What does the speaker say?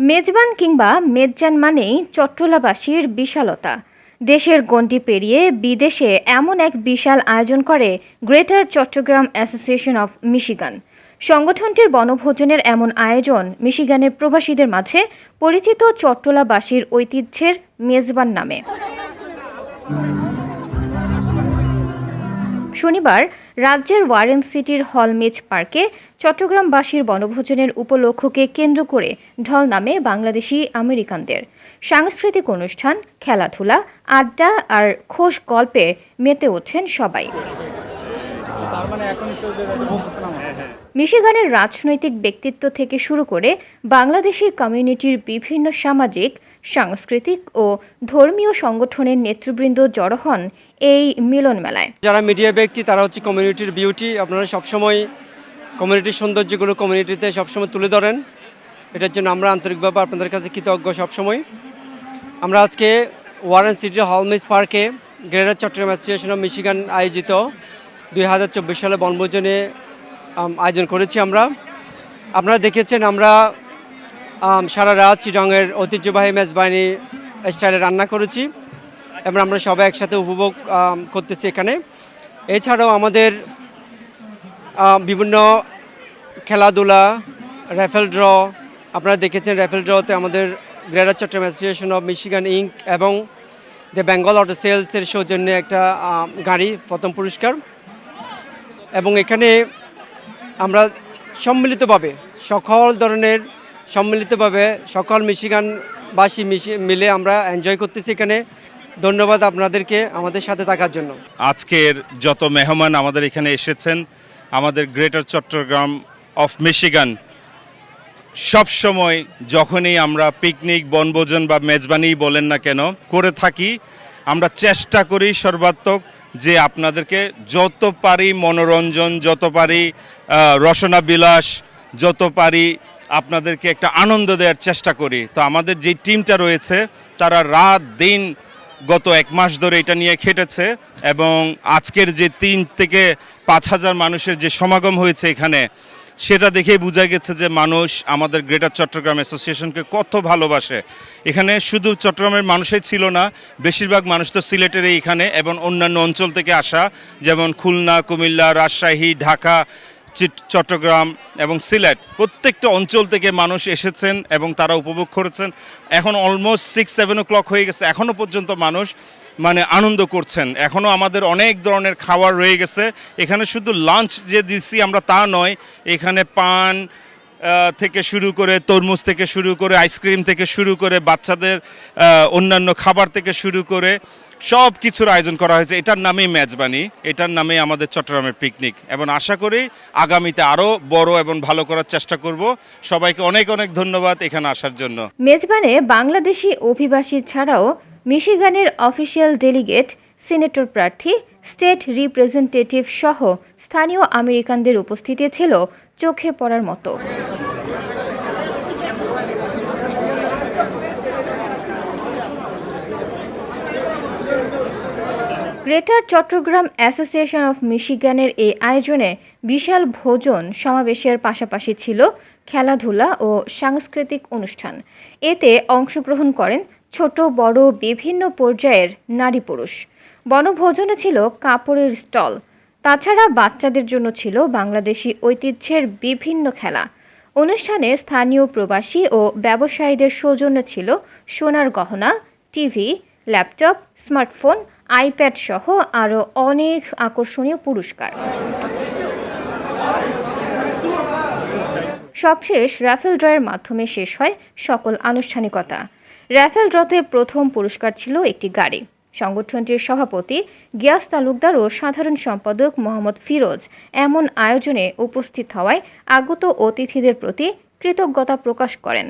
মেজবান কিংবা মেজজান মানেই চট্টলাবাসীর বিশালতা। দেশের গণ্ডি পেরিয়ে বিদেশে এমন এক বিশাল আয়োজন করে greater Chattogram association of Michigan. সংগঠনটির বনভোজনের এমন আয়োজন মিশিগানের প্রবাসীদের মাঝে পরিচিত চট্টলাবাসীর ঐতিহ্যের মেজবান নামে। শনিবার রাজ্যের ওয়ারেন সিটির হলমেজ পার্কে চট্টগ্রামবাসীর বনভোজনের উপলক্ষকে কেন্দ্র করে ঢল নামে বাংলাদেশি আমেরিকানদের সাংস্কৃতিক অনুষ্ঠান খেলাধুলা আড্ডা আর খোশ গল্পে মেতে ওঠেন সবাই। মিশিগানের রাজনৈতিক ব্যক্তিত্ব থেকে শুরু করে বাংলাদেশি কমিউনিটির বিভিন্ন সামাজিক সাংস্কৃতিক ও ধর্মীয় সংগঠনের নেতৃবৃন্দ জড়ো হন এই মিলন মেলায় যারা মিডিয়া ব্যক্তি তারা হচ্ছে কমিউনিটির বিউটি আপনারা সবসময় কমিউনিটির সৌন্দর্যগুলো কমিউনিটিতে সবসময় তুলে ধরেন। এটার জন্য আমরা আন্তরিকভাবে আপনাদের কাছে কৃতজ্ঞ সবসময়। আমরা আজকে ওয়ারেন সিটির হলমিস পার্কে greater Chattogram association of Michigan আয়োজিত দুই হাজার চব্বিশ সালে বনভোজনে আয়োজন করেছি আমরা। আপনারা দেখেছেন আমরা আম, সারা রাত চিরঙের ঐতিহ্যবাহী মেজবাহিনী স্টাইলে রান্না করেছি। এবং আমরা সবাই একসাথে উপভোগ করতেছি এখানে। এছাড়াও আমাদের বিভিন্ন খেলাধুলা, র্যাফেল ড্র, আপনারা দেখেছেন র্যাফেল ড্রতে আমাদের greater Chattogram association of Michigan Inc এবং দ্য বেঙ্গল অটো সেলসের সৌজন্যে একটা গাড়ি প্রথম পুরস্কার। এবং এখানে আমরা সম্মিলিতভাবে সকল ধরনের সম্মিলিতভাবে সকল মিশিগানবাসী মিশি মিলে আমরা এনজয় করতেছি এখানে। ধন্যবাদ আপনাদেরকে আমাদের সাথে থাকার জন্য। আজকের যত মেহমান আমাদের এখানে এসেছেন, আমাদের গ্রেটার চট্টগ্রাম অফ মিশিগান সব সময় যখনই আমরা পিকনিক বনভোজন বা মেজবানি বলেন না কেন, করে থাকি, আমরা চেষ্টা করি সর্বাত্মক যে আপনাদেরকে যত পারি মনোরঞ্জন, যত পারি রসনা বিলাস যত পারি আপনাদেরকে একটা আনন্দ দেওয়ার চেষ্টা করি। তো আমাদের যে টিমটা রয়েছে, তারা রাত দিন গত এক মাস ধরে এটা নিয়ে খেটেছে এবং আজকের যে তিন থেকে পাঁচ হাজার মানুষের যে সমাগম হয়েছে এখানে, সেটা দেখেই বোঝা গেছে যে মানুষ আমাদের গ্রেটার চট্টগ্রাম অ্যাসোসিয়েশনকে কত ভালোবাসে। এখানে শুধু চট্টগ্রামের মানুষই ছিল না, বেশিরভাগ মানুষ তো সিলেটের এখানে এবং অন্যান্য অঞ্চল থেকে আসা, যেমন খুলনা, কুমিল্লা, রাজশাহী, ঢাকা চট্টগ্রাম এবং সিলেট, প্রত্যেকটা অঞ্চল থেকে মানুষ এসেছেন এবং তারা উপভোগ করেছেন। এখন almost six seven o'clock হয়ে গেছে। এখনও পর্যন্ত মানুষ মানে আনন্দ করছেন। এখনও আমাদের অনেক ধরনের খাওয়ার রয়ে গেছে। এখানে শুধু লাঞ্চ যে দিছি আমরা তা নয়, এখানে পান থেকে শুরু করে তরমুজ থেকে শুরু করে আইসক্রিম থেকে শুরু করে বাচ্চাদের অন্যান্য খাবার থেকে শুরু করে সব কিছুর আয়োজন করা হয়েছে। এটার নামেই মেজবানি, এটার নামে আমাদের চট্টগ্রামের পিকনিক এবং আশা করি আগামীতে আরও বড় এবং ভালো করার চেষ্টা করব। সবাইকে অনেক অনেক ধন্যবাদ এখানে আসার জন্য। মেজবানে বাংলাদেশি অভিবাসী ছাড়াও মিশিগানের অফিসিয়াল ডেলিগেট, সিনেটর প্রার্থী, স্টেট রিপ্রেজেন্টেটিভ সহ স্থানীয় আমেরিকানদের উপস্থিতি ছিল চোখে পড়ার মতো। গ্রেটার চট্টগ্রাম অ্যাসোসিয়েশন অফ মিশিগানের এই আয়োজনে বিশাল ভোজন সমাবেশের পাশাপাশি ছিল খেলাধুলা ও সাংস্কৃতিক অনুষ্ঠান। এতে অংশগ্রহণ করেন ছোট, বড়, বিভিন্ন পর্যায়ের নারী পুরুষ। বনভোজনে ছিল কাপড়ের স্টল। তাছাড়া বাচ্চাদের জন্য ছিল বাংলাদেশি ঐতিহ্যের বিভিন্ন খেলা। অনুষ্ঠানে স্থানীয় প্রবাসী ও ব্যবসায়ীদের সৌজন্য ছিল সোনার গহনা, টিভি, ল্যাপটপ, স্মার্টফোন আইপ্যাড সহ আরও অনেক আকর্ষণীয় পুরস্কার। সবশেষ র্যাফেল ড্রয়ের মাধ্যমে শেষ হয় সকল আনুষ্ঠানিকতা। র্যাফেল ড্রতে প্রথম পুরস্কার ছিল একটি গাড়ি। সংগঠনটির সভাপতি গিয়াস তালুকদার ও সাধারণ সম্পাদক মোহাম্মদ ফিরোজ এমন আয়োজনে উপস্থিত হওয়ায় আগত অতিথিদের প্রতি কৃতজ্ঞতা প্রকাশ করেন।